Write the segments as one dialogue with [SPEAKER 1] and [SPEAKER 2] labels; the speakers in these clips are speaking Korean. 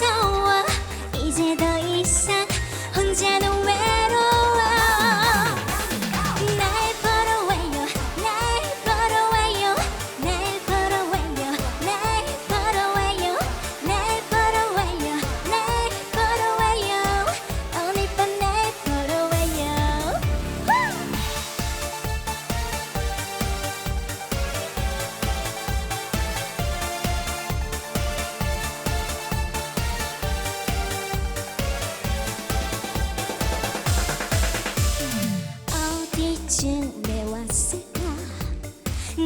[SPEAKER 1] so 언제쯤에 왔을까?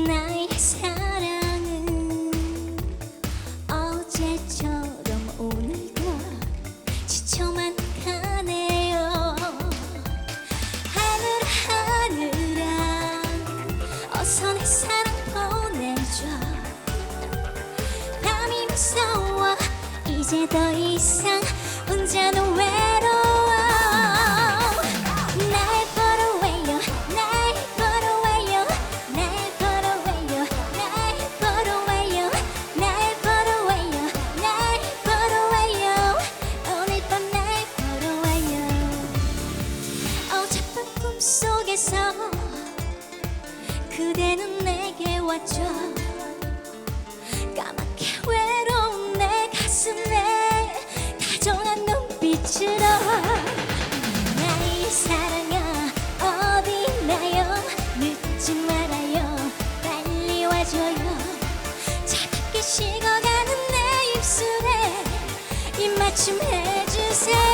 [SPEAKER 1] 나의 사랑은 어제처럼 오늘도 지쳐만 가네요. 하늘 하늘아 어서 내 사랑 보내줘. 밤이 무서워 이제 더 이상 내려와줘 까맣게 외로운 내 가슴에 다정한 눈빛으로 나의 사랑아 어디 있나요? 늦지 말아요. 빨리 와줘요. 차갑게 식어가는 내 입술에 입맞춤 해주세요.